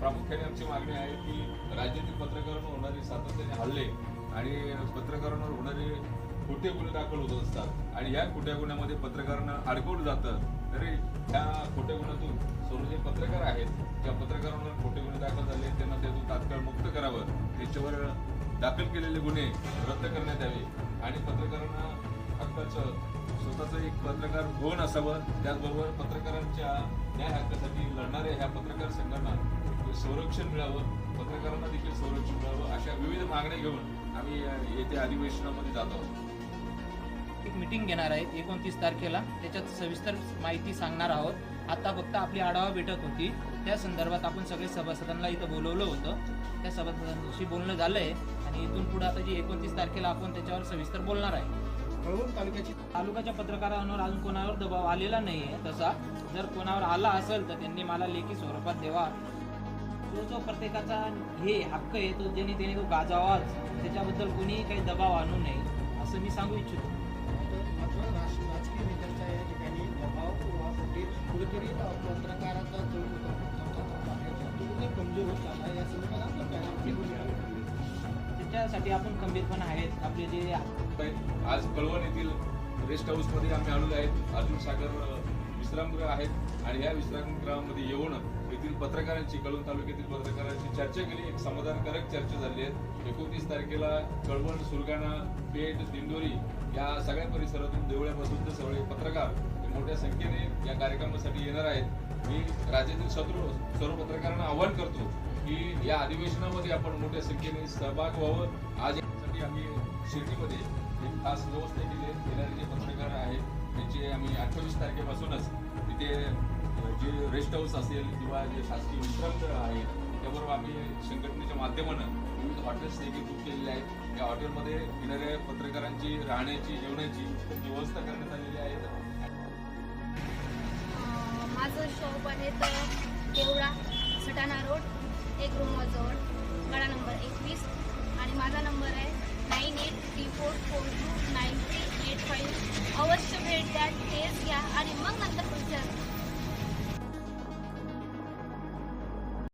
प्रामुख्याने आमची मागणी आहे की राज्यातील पत्रकारांवर होणारे सातत्याने हल्ले आणि पत्रकारांवर होणारे खोटे गुन्हे दाखल होत असतात. आणि या खोट्या गुन्ह्यामध्ये पत्रकारांना अडकवलं जातं तरी त्या खोट्या गुन्ह्यातून सर्व जे पत्रकार आहेत त्या पत्रकारांवर खोटे गुन्हे दाखल झाले त्यांना त्यातून तात्काळ मुक्त करावं. त्याच्यावर दाखल केलेले गुन्हे रद्द करण्यात यावे. आणि पत्रकारांना हक्काचं स्वतःचं एक पत्रकार भवन असावं. त्याचबरोबर पत्रकारांच्या न्याय हक्कासाठी लढणाऱ्या ह्या पत्रकार संघांना संरक्षण मिळावं पत्रकारांना देखील संरक्षण मिळावं अशा विविध मागण्या घेऊन आम्ही येत्या अधिवेशनामध्ये जात आहोत. एक मिटिंग घेणार आहेत एकोणतीस तारखेला. त्याच्यात सविस्तर माहिती सांगणार आहोत. आता फक्त आपली आढावा बैठक होती. त्या संदर्भात आपण सगळे सभासदांना इथं बोलवलं होतं. त्या सभासदांशी बोलणं झालंय आणि इथून पुढे आता जी एकोणतीस तारखेला आपण त्याच्यावर सविस्तर बोलणार आहे. कळवण तालुक्याची तालुक्याच्या पत्रकारांवर अजून कोणावर दबाव आलेला नाही आहे तसा. जर कोणावर आला असेल तर त्यांनी मला लेखी स्वरूपात द्यावा. तो जो प्रत्येकाचा हे हक्क आहे तो ज्याने त्याने तो गाजावाच त्याच्याबद्दल कोणी काही दबाव आणू नये असं मी सांगू इच्छितो राजकीय नेत्यांच्या या ठिकाणी दबाव कुठे कुठेतरी पत्रकाराचा जो कमजोर होत चालला या संदर्भात? त्याच्यासाठी आपण खंबीरपणे आहेत आपले जे आज कळवण येथील रेस्ट हाऊसमध्ये आम्ही आलेलो आहेत अर्जुन सागर विश्रामगृह आहेत आणि या विश्रामगृहामध्ये येऊन येथील पत्रकारांची कळवण तालुक्यातील पत्रकारांची चर्चा केली. एक समाधानकारक चर्चा झाली आहे. एकोणतीस तारखेला कळवण सुरगाणा पेठ दिंडोरी या सगळ्या परिसरातून देवळ्यापासून तर सगळे पत्रकार मोठ्या संख्येने या कार्यक्रमासाठी येणार आहेत. मी राज्यातील शत्रू सर्व पत्रकारांना आवाहन करतो की या अधिवेशनामध्ये आपण मोठ्या संख्येने सहभाग व्हावं. आज यासाठी आम्ही शिर्डीमध्ये एक खास व्यवस्था केली पंचवीस तारखेपासूनच तिथे जे रेस्ट हाऊस असेल किंवा जे शासकीय विश्रामगृह आहे त्याबरोबर आम्ही संघटनेच्या माध्यमानं विविध हॉटेल्स देखील बुक केलेले आहेत. या हॉटेलमध्ये येणाऱ्या पत्रकारांची राहण्याची जेवणाची व्यवस्था करण्यात आलेली आहे. माझं शॉप आहे तर देवळा सटाणा रोड एक रूमजवळ गडा नंबर एकवीस. आणि माझा नंबर आहे nine eight three four four two nine